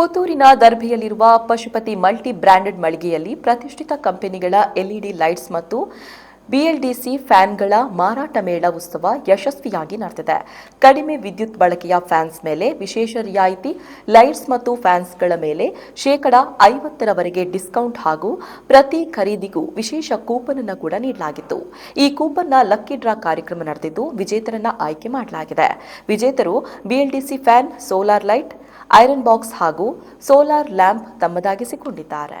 ಪುತ್ತೂರಿನ ದರ್ಭೆಯಲ್ಲಿರುವ Pashupati multi branded ಮಳಿಗೆಯಲ್ಲಿ ಪ್ರತಿಷ್ಠಿತ ಕಂಪನಿಗಳ ಎಲ್ಇಡಿ ಲೈಟ್ಸ್ ಮತ್ತು ಬಿಎಲ್ಡಿಸಿ ಫ್ಯಾನ್ಗಳ ಮಾರಾಟ ಮೇಳ ಉತ್ಸವ ಯಶಸ್ವಿಯಾಗಿ ನಡೆದಿದೆ. ಕಡಿಮೆ ವಿದ್ಯುತ್ ಬಳಕೆಯ ಫ್ಯಾನ್ಸ್ ಮೇಲೆ ವಿಶೇಷ ರಿಯಾಯಿತಿ, ಲೈಟ್ಸ್ ಮತ್ತು ಫ್ಯಾನ್ಸ್ಗಳ ಮೇಲೆ ಶೇಕಡ ಐವತ್ತರವರೆಗೆ ಡಿಸ್ಕೌಂಟ್ ಹಾಗೂ ಪ್ರತಿ ಖರೀದಿಗೂ ವಿಶೇಷ ಕೂಪನ್ ಅನ್ನು ಕೂಡ ನೀಡಲಾಗಿತ್ತು. ಈ ಕೂಪನ್ನ ಲಕ್ಕಿ ಡ್ರಾ ಕಾರ್ಯಕ್ರಮ ನಡೆದಿದ್ದು, ವಿಜೇತರನ್ನ ಆಯ್ಕೆ ಮಾಡಲಾಗಿದೆ. ವಿಜೇತರು BLDC fan, solar light iron box ಹಾಗೂ ಸೋಲಾರ್ ಲ್ಯಾಂಪ್ ತಮ್ಮದಾಗಿಸಿಕೊಂಡಿದ್ದಾರೆ.